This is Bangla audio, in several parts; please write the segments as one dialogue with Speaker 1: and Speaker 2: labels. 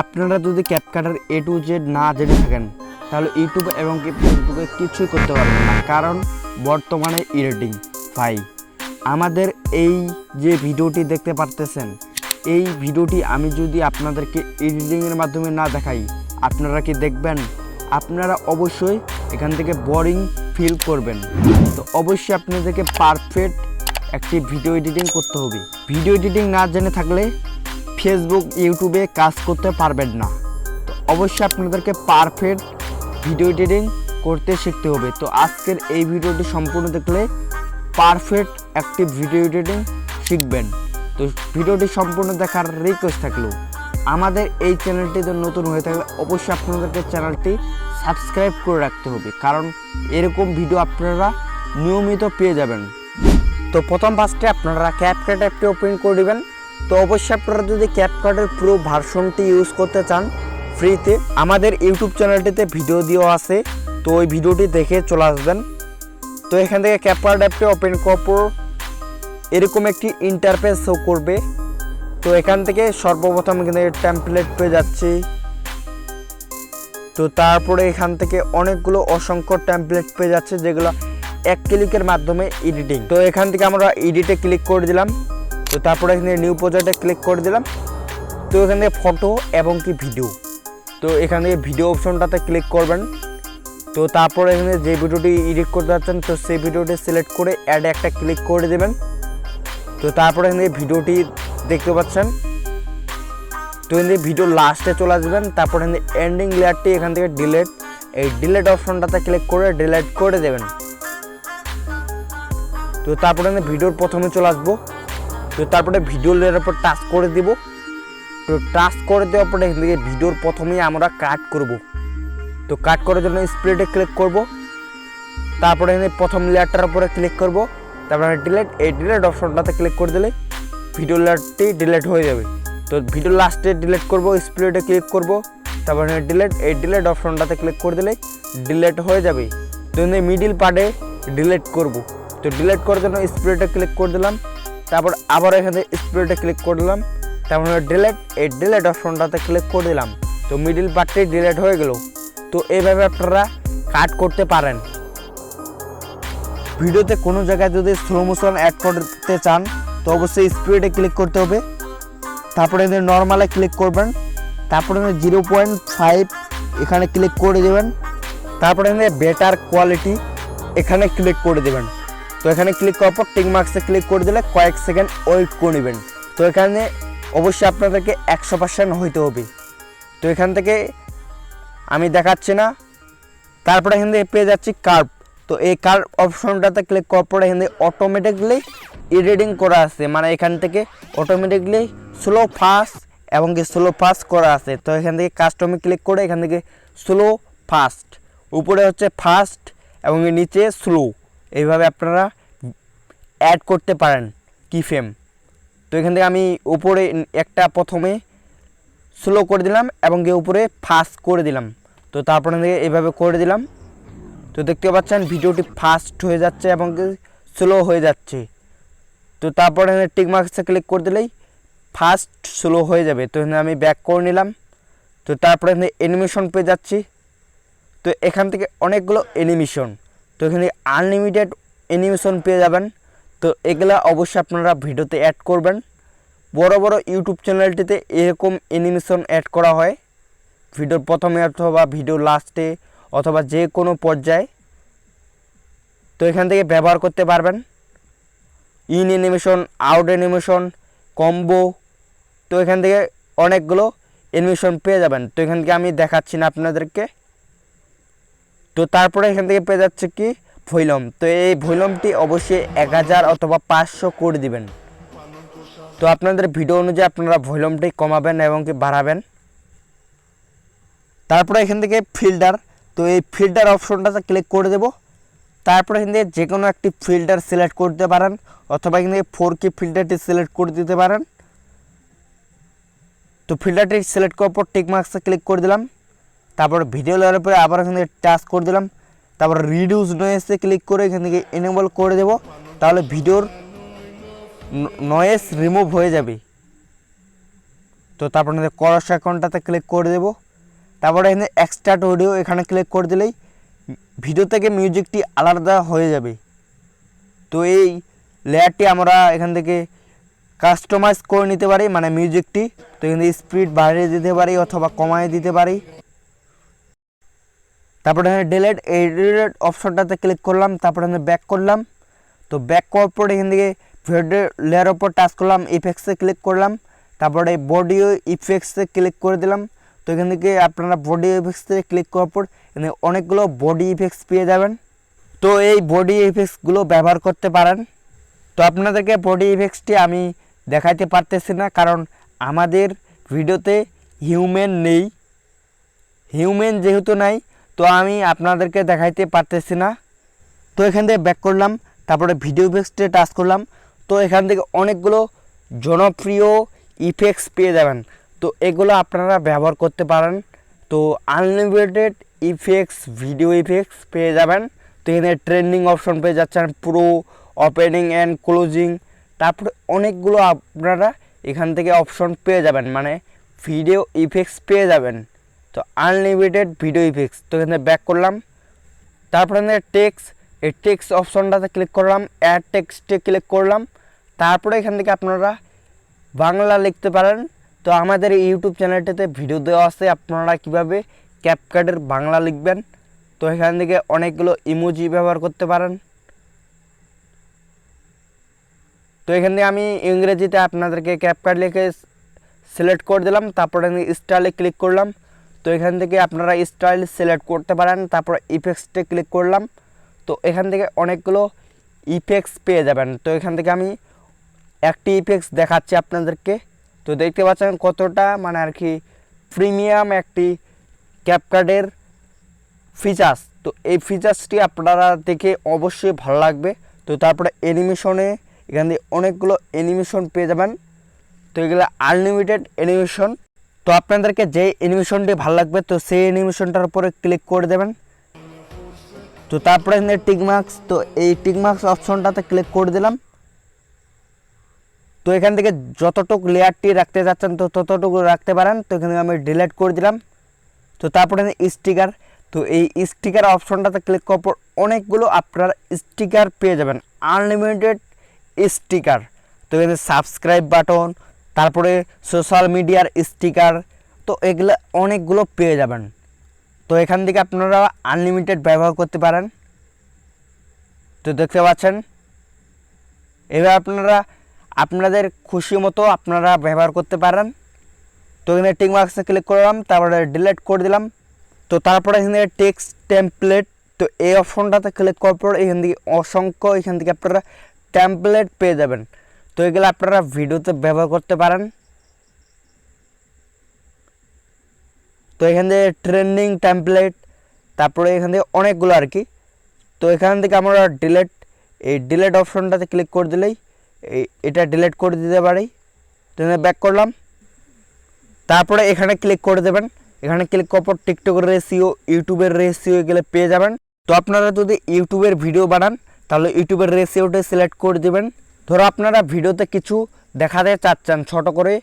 Speaker 1: আপনারা যদি ক্যাপকাটার এ টু জেড না জেনে থাকেন, তাহলে ইউটিউব এবং ফেসবুকে কিছুই করতে পারবেন না। কারণ বর্তমানে ইরেটিং ফাই আমাদের এই যে ভিডিওটি দেখতে পারতেছেন, এই ভিডিওটি আমি যদি আপনাদেরকে এডিটিংয়ের মাধ্যমে না দেখাই, আপনারা কি দেখবেন? আপনারা অবশ্যই এখান থেকে বোরিং ফিল করবেন। তো অবশ্যই আপনাদেরকে পারফেক্ট একটি ভিডিও এডিটিং করতে হবে। ভিডিও এডিটিং না জেনে থাকলে ফেসবুক ইউটিউবে কাজ করতে পারবেন না। তো অবশ্যই আপনাদেরকে পারফেক্ট ভিডিও এডিটিং করতে শিখতে হবে। তো আজকের এই ভিডিওটি সম্পূর্ণ দেখলে পারফেক্ট একটি ভিডিও এডিটিং শিখবেন। তো ভিডিওটি সম্পূর্ণ দেখার রিকোয়েস্ট থাকল। আমাদের এই চ্যানেলটি চ্যানেলটিতে নতুন হয়ে থাকলে অবশ্যই আপনাদেরকে চ্যানেলটি সাবস্ক্রাইব করে রাখতে হবে। কারণ এরকম ভিডিও আপনারা নিয়মিত পেয়ে যাবেন। তো প্রথম ফার্স্টে আপনারা ক্যাপকাট অ্যাপটি ওপেন করে দেবেন। তো অবশ্যই আপনারা যদি ক্যাপকাটের পুরো ভার্সনটি ইউজ করতে চান ফ্রিতে আমাদের ইউটিউব চ্যানেলটিতে ভিডিও দেওয়া আছে, তো ওই ভিডিওটি দেখে চলে আসবেন। তো এখান থেকে ক্যাপকাট অ্যাপটি ওপেন করার এরকম একটি ইন্টারফেস শো করবে। তো এখান থেকে সর্বপ্রথম এখানে টেমপ্লেট পেয়ে যাচ্ছি। তো তারপরে এখান থেকে অনেকগুলো অসংখ্য টেমপ্লেট পেয়ে যাচ্ছে, যেগুলো এক ক্লিকের মাধ্যমে এডিটিং তো এখান থেকে আমরা এডিটে ক্লিক করে দিলাম। তো তারপরে এখানে নিউ প্রজেক্টে ক্লিক করে দিলাম। তো এখান থেকে ফটো এবং কি ভিডিও তো এখান থেকে ভিডিও অপশনটাতে ক্লিক করবেন। তো তারপরে এখানে যে ভিডিওটি এডিট করতে যাচ্ছেন, তো সেই ভিডিওটি সিলেক্ট করে অ্যাডে একটা ক্লিক করে দেবেন। তো তারপরে এখানে ভিডিওটি দেখতে পাচ্ছেন। তো এখান ভিডিও লাস্টে চলে আসবেন। তারপরে এখানে এন্ডিং লেয়ারটি এখান থেকে ডিলেট এই ডিলেট অপশনটাতে ক্লিক করে ডিলেট করে দেবেন। তো তারপরে ভিডিওর প্রথমে চলে আসব। তো তারপরে ভিডিও লেয়ারের উপর টাচ করে দিব। তো টাচ করে দেওয়ার পরে এখান থেকে ভিডিওর প্রথমেই আমরা কাট করব। তো কাট করার জন্য স্প্রেডে ক্লিক করব। তারপরে এখানে প্রথম লেয়ারটার উপরে ক্লিক করব। তারপরে ডিলেট এই ডিলেট অপশনটাতে ক্লিক করে দিলে ভিডিও লেয়ারটি ডিলেট হয়ে যাবে। তো ভিডিও লাস্টে ডিলেট করব স্প্রেডে ক্লিক করব। তারপরে ডিলেট এই ডিলেট অপশনটাতে ক্লিক করে দিলে ডিলেট হয়ে যাবে। তো মিডিল পার্টে ডিলেট করব। তো ডিলেট করার জন্য স্প্রেডে ক্লিক করে দিলাম। তারপর আবার এখানে স্প্রেডে ক্লিক করলাম তারপরে ডিলেট এই ডিলেট অপশনটাতে ক্লিক করে দিলাম। তো মিডিল পার্টটি ডিলেট হয়ে গেল। তো এইভাবে আপনারা কাট করতে পারেন। ভিডিওতে কোনো জায়গায় যদি স্লো মোশন অ্যাড করতে চান, তো অবশ্যই স্পিডে ক্লিক করতে হবে। তারপরে নর্মালে ক্লিক করবেন। তারপরে জিরো পয়েন্ট ফাইভ এখানে ক্লিক করে দেবেন। তারপরে বেটার কোয়ালিটি এখানে ক্লিক করে দেবেন। তো এখানে ক্লিক করার পর টিক মার্কসে ক্লিক করে দিলে কয়েক সেকেন্ড ওয়েট করে নেবেন। তো এখানে অবশ্যই আপনাদেরকে একশো পার্সেন্ট হইতে হবে। তো এখান থেকে আমি দেখাচ্ছি না। তারপরে এখান থেকে পেয়ে যাচ্ছি কার্ভ তো এই কার্ভ অপশনটাতে ক্লিক করার পরে এখান থেকে অটোমেটিকলি এডিটিং করা আছে। মানে এখান থেকে অটোমেটিকলি স্লো ফাস্ট এবং কি স্লো ফাস্ট করা আছে। তো এখান থেকে কাস্টমে ক্লিক করে এখান থেকে স্লো ফাস্ট উপরে হচ্ছে ফাস্ট এবং নিচে স্লো এইভাবে আপনারা অ্যাড করতে পারেন কি ফ্রেম তো এখান থেকে আমি উপরে একটা প্রথমে স্লো করে দিলাম এবং কি উপরে ফাস্ট করে দিলাম। তো তারপরে থেকে এইভাবে করে দিলাম। তো দেখতে পাচ্ছেন ভিডিওটি ফাস্ট হয়ে যাচ্ছে এবং স্লো হয়ে যাচ্ছে। তো তারপরে টিক মার্কসে ক্লিক করে দিলেই ফাস্ট স্লো হয়ে যাবে। তো এখানে আমি ব্যাক করে নিলাম। তো তারপরে এখানে অ্যানিমেশন পেয়ে যাচ্ছি। তো এখান থেকে অনেকগুলো অ্যানিমেশন তো এখানে আনলিমিটেড অ্যানিমেশন পেয়ে যাবেন। তো এগুলা অবশ্যই আপনারা ভিডিওতে অ্যাড করবেন। বড় বড় ইউটিউব চ্যানেলটিতে এরকম অ্যানিমেশন অ্যাড করা হয়। ভিডিওর প্রথমে অথবা ভিডিও লাস্টে অথবা যে কোনো পর্যায়ে। তো এখান থেকে ব্যবহার করতে পারবেন। In animation out animation combo তো এখান থেকে অনেকগুলো অ্যানিমেশন পেয়ে যাবেন। তো এখান থেকে আমি দেখাচ্ছি না আপনাদেরকে। তো তারপরে এখান থেকে পেয়ে যাচ্ছে কি? ভৈলম। তো এই ভৈলমটি অবশ্যই এক হাজার অথবা পাঁচশো করে দিবেন। তো আপনাদের ভিডিও অনুযায়ী আপনারা ভলিউমটি কমাবেন এবং কি বাড়াবেন। তারপরে এখান থেকে ফিল্টার। তো এই ফিল্টার অপশনটাতে ক্লিক করে দেব। তারপরে এখান থেকে যে কোনো একটি ফিল্টার সিলেক্ট করতে পারেন অথবা এখান থেকে ফোর কে ফিল্টারটি সিলেক্ট করে দিতে পারেন। তো ফিল্টারটি সিলেক্ট করার পর টিক মার্কসে ক্লিক করে দিলাম। তারপর ভিডিও লেয়ারের পরে আবার এখান থেকে টাচ করে দিলাম। তারপর রিডিউস নয়েসে ক্লিক করে এখান থেকে এনেবল করে দেব। তাহলে ভিডিওর নয়েস রিমুভ হয়ে যাবে। তো তারপর তারপরে করস অ্যাকাউন্টটাতে ক্লিক করে দেবো। তারপরে এখানে এক্সট্রাট অডিও এখানে ক্লিক করে দিলেই ভিডিও থেকে মিউজিকটি আলাদা হয়ে যাবে। তো এই লেয়ারটি আমরা এখান থেকে কাস্টমাইজ করে নিতে পারি মানে মিউজিকটি তো এখান থেকে স্পিড বাড়িয়ে দিতে পারি অথবা কমায় দিতে পারি। তারপরে এখানে ডিলেট এই ডিলেট অপশনটাতে ক্লিক করলাম, তারপরে এখানে ব্যাক করলাম। তো ব্যাক করার পর এখান থেকে ভিডিও লেয়ার ওপর টাচ করলাম ইফেক্টসে ক্লিক করলাম। তারপরে বডি ইফেক্টসে ক্লিক করে দিলাম। তো এখান থেকে আপনারা বডি ইফেক্টসে ক্লিক করার পর এখানে অনেকগুলো বডি ইফেক্টস পেয়ে যাবেন। তো এই বডি ইফেক্টসগুলো ব্যবহার করতে পারেন। তো আপনাদেরকে বডি ইফেক্টসটি আমি দেখাইতে পারতেছি না, কারণ আমাদের ভিডিওতে হিউম্যান নেই। হিউম্যান যেহেতু নাই তো আমি আপনাদেরকে দেখাইতে পারতেছি না। তো এখান থেকে ব্যাক করলাম, তারপরে ভিডিও ইফেক্টসে টাচ করলাম। তো এখান থেকে অনেকগুলো জনপ্রিয় ইফেক্টস পেয়ে যাবেন। তো এগুলো আপনারা ব্যবহার করতে পারেন। তো আনলিমিটেড ইফেক্টস ভিডিও ইফেক্টস পেয়ে যাবেন। তো এখানে ট্রেন্ডিং অপশন পেয়ে যাচ্ছেন প্রো ওপেনিং অ্যান্ড ক্লোজিং তারপরে অনেকগুলো আপনারা এখান থেকে অপশন পেয়ে যাবেন। মানে ভিডিও ইফেক্টস পেয়ে যাবেন। তো আনলিমিটেড ভিডিও ইফেক্টস তো এখানে ব্যাক করলাম। তারপরে এখানে টেক্স এই টেক্স অপশনটাতে ক্লিক করলাম। অ্যাড টেক্সটে ক্লিক করলাম। তারপরে এখান থেকে আপনারা বাংলা লিখতে পারেন। তো আমাদের ইউটিউব চ্যানেলটাতে ভিডিও দেওয়া আছে। আপনারা কীভাবে ক্যাপকার্ডের বাংলা লিখবেন। তো এখান থেকে অনেকগুলো ইমোজি ব্যবহার করতে পারেন। তো এখান থেকে আমি ইংরেজিতে আপনাদেরকে ক্যাপকার্ড লিখে সিলেক্ট করে দিলাম। তারপরে স্টাইলে ক্লিক করলাম। তো এখান থেকে আপনারা স্টাইল সিলেক্ট করতে পারেন, তারপর ইফেক্টসটে ক্লিক করলাম। তো এখান থেকে অনেকগুলো ইফেক্টস পেয়ে যাবেন। তো এখান থেকে আমি একটি ইফেক্টস দেখাচ্ছি আপনাদেরকে। তো দেখতে পাচ্ছেন কতটা মানে আর কি প্রিমিয়াম একটি ক্যাপকার্ডের ফিচার্স তো এই ফিচার্সটি আপনারা দেখে অবশ্যই ভালো লাগবে। তো তারপরে অ্যানিমেশনে এখান থেকে অনেকগুলো অ্যানিমেশন পেয়ে যাবেন। তো এগুলো আনলিমিটেড অ্যানিমেশন তো আপনাদেরকে যে অ্যানিমেশনটি ভালো লাগবে, তো সেই অ্যানিমেশনটার উপরে ক্লিক করে দেবেন। তো তারপরে এখানে টিকমার্কস তো এই টিকমার্কস অপশনটাতে ক্লিক করে দিলাম। তো এখান থেকে যতটুকু লেয়ারটি রাখতে যাচ্ছেন, তো ততটুকু রাখতে পারেন। তো এখানে আমি ডিলিট করে দিলাম। তো তারপরে স্টিকার তো এই স্টিকার অপশনটাতে ক্লিক করার পর অনেকগুলো আপনার স্টিকার পেয়ে যাবেন। আনলিমিটেড স্টিকার তো এখানে সাবস্ক্রাইব বাটন তারপরে সোশ্যাল মিডিয়ার স্টিকার তো এগুলো অনেকগুলো পেয়ে যাবেন। তো এখান থেকে আপনারা আনলিমিটেড ব্যবহার করতে পারেন। তো দেখতে পাচ্ছেন? এবার আপনারা, আপনাদের খুশি মতো আপনারা ব্যবহার করতে পারেন। তো এখানে টিক মার্কসে ক্লিক করলাম, তারপরে ডিলিট করে দিলাম। তো তারপরে এখানে টেক্সট টেমপ্লেট তো এই অপশনটাতে ক্লিক করার পর এখান থেকে অসংখ্য এখান থেকে আপনারা টেমপ্লেট পেয়ে যাবেন। তো এগুলো আপনারা ভিডিওতে ব্যবহার করতে পারেন। তো এখান থেকে ট্রেন্ডিং টেমপ্লেট তারপরে এখান থেকে অনেকগুলো আর কি। তো এখান থেকে আমরা ডিলেট এই ডিলেট অপশনটাতে ক্লিক করে দিলেই এটা ডিলেট করে দিতে পারি। তো ব্যাক করলাম। তারপরে এখানে ক্লিক করে দেবেন। এখানে ক্লিক করার পর টিকটকের রেসিও ইউটিউবের রেসিও এগুলো পেয়ে যাবেন। তো আপনারা যদি ইউটিউবের ভিডিও বানান, তাহলে ইউটিউবের রেসিওটা সিলেক্ট করে দেবেন। ধরো আপনারা ভিডিওতে কিছু দেখাতে চাচ্ছেন ছোট করে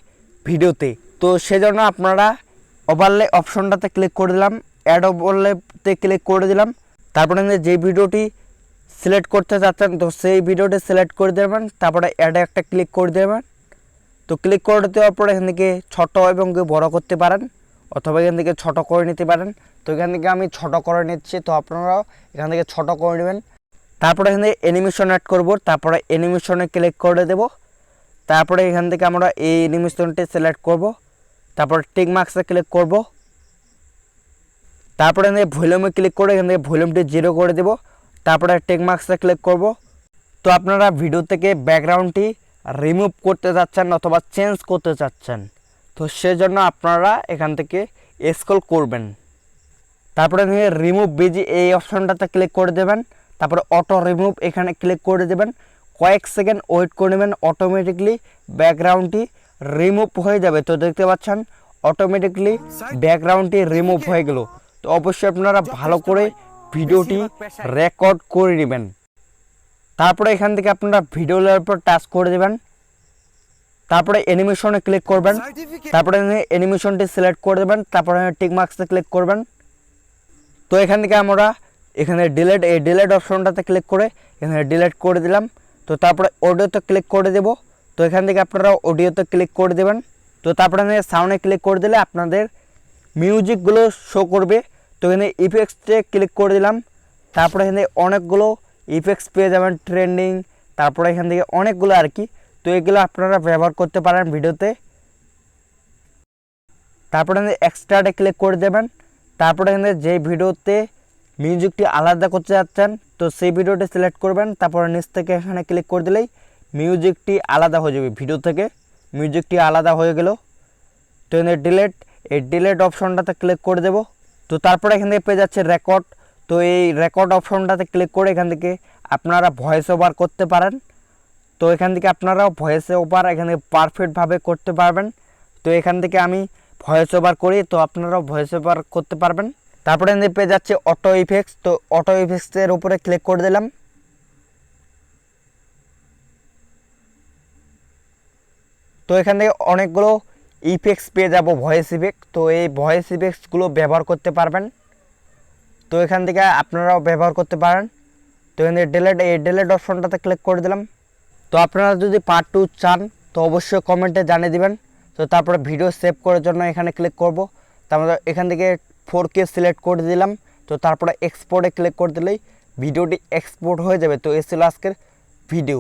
Speaker 1: ভিডিওতে, তো সেজন্য আপনারা ওভারলে অপশনটাতে ক্লিক করে দিলাম অ্যাড ওভারলেতে ক্লিক করে দিলাম, তারপরে যে ভিডিওটি সিলেক্ট করতে চাচ্ছেন, তো সেই ভিডিওটি সিলেক্ট করে দেবেন, তারপরে অ্যাডে একটা ক্লিক করে দেবেন, তো ক্লিক করে দেওয়ার পরে এখান থেকে ছোটো এবং বড় করতে পারেন, অথবা এখান থেকে ছোটো করে নিতে পারেন, তো এখান থেকে আমি ছোটো করে নিচ্ছি, তো আপনারাও এখান থেকে ছোটো করে নেবেন তারপরে এখান থেকে অ্যানিমেশন অ্যাড করব, তারপরে অ্যানিমেশনে ক্লিক করে দেব। তারপরে এখান থেকে আমরা এই অ্যানিমেশনটি সিলেক্ট করব, তারপরে টিক মার্কসে ক্লিক করব। তারপরে এখান ভলিউমে ক্লিক করে এখান থেকে ভলিউমটি জিরো করে দেব, তারপরে টেক মার্কসে ক্লিক করব। তো আপনারা ভিডিও থেকে ব্যাকগ্রাউন্ডটি রিমুভ করতে চাচ্ছেন অথবা চেঞ্জ করতে চাচ্ছেন তো সেজন্য আপনারা এখান থেকে স্ক্রল করবেন। তারপরে রিমুভ বিজি এই অপশনটাতে ক্লিক করে দেবেন। তারপরে অটো রিমুভ এখানে ক্লিক করে দেবেন। কয়েক সেকেন্ড ওয়েট করে নেবেন অটোমেটিকলি ব্যাকগ্রাউন্ডটি রিমুভ হয়ে যাবে। তো দেখতে পাচ্ছেন অটোমেটিকলি ব্যাকগ্রাউন্ডটি রিমুভ হয়ে গেল। তো অবশ্যই আপনারা ভালো করে ভিডিওটি রেকর্ড করে নেবেন। তারপরে এখান থেকে আপনারা ভিডিও লেয়ার উপর টাচ করে দেবেন। তারপরে অ্যানিমেশনে ক্লিক করবেন। তারপরে অ্যানিমেশনটি সিলেক্ট করে দেবেন। তারপরে টিক মার্কসে ক্লিক করবেন। তো এখান থেকে আমরা এখানে ডিলেট এই ডিলেট অপশনটাতে ক্লিক করে এখানে ডিলেট করে দিলাম। তো তারপরে অডিওতে ক্লিক করে দেব। তো এখান থেকে আপনারা অডিওতে ক্লিক করে দেবেন। তো তারপরে সাউন্ডে ক্লিক করে দিলে আপনাদের মিউজিকগুলো শো করবে। তো এখানে ইফেক্টসে ক্লিক করে দিলাম। তারপরে এখানে অনেকগুলো ইফেক্টস পেয়ে যাবেন ট্রেন্ডিং তারপরে এখান থেকে অনেকগুলো আর কি। তো এগুলো আপনারা ব্যবহার করতে পারেন ভিডিওতে। তারপরে এখানে এক্সট্রাটে ক্লিক করে দেবেন। তারপরে এখানে যে ভিডিওতে মিউজিকটি আলাদা করতে যাচ্ছেন, তো সেই ভিডিওটি সিলেক্ট করবেন, তারপরে নিচ থেকে এখানে ক্লিক করে দিলেই মিউজিকটি আলাদা হয়ে যাবে ভিডিও থেকে। মিউজিকটি আলাদা হয়ে গেল। তো এখানে ডিলেট এই ডিলেট অপশনটাতে ক্লিক করে দেব। তো তারপরে এখান থেকে পেয়ে যাচ্ছে রেকর্ড তো এই রেকর্ড অপশনটাতে ক্লিক করে এখান থেকে আপনারা ভয়েস ওভার করতে পারেন। তো এখান থেকে আপনারাও ভয়েস ওভার এখানে পারফেক্টভাবে করতে পারবেন। তো এখান থেকে আমি ভয়েস ওভার করি, তো আপনারাও ভয়েস ওভার করতে পারবেন। তারপরে পেয়ে যাচ্ছে অটো ইফেক্টস তো অটো ইফেক্টসের উপরে ক্লিক করে দিলাম। তো এখান থেকে অনেকগুলো ইফেক্টস পেয়ে যাব ভয়েস ইফেক্ট তো এই ভয়েস ইফেক্টসগুলো ব্যবহার করতে পারবেন। তো এখান থেকে আপনারাও ব্যবহার করতে পারেন। তো এখান থেকে ডিলেট এই ডিলেট অপশনটাতে ক্লিক করে দিলাম। তো আপনারা যদি পার্ট টু চান, তো অবশ্যই কমেন্টে জানিয়ে দিবেন। তো তারপরে ভিডিও সেভ করার জন্য এখানে ক্লিক করব। তারপরে এখান থেকে ফোর কে সিলেক্ট করে দিলাম। তো তারপরে এক্সপোর্টে ক্লিক করে দিলেই ভিডিওটি এক্সপোর্ট হয়ে যাবে। তো এ ছিল আজকের ভিডিও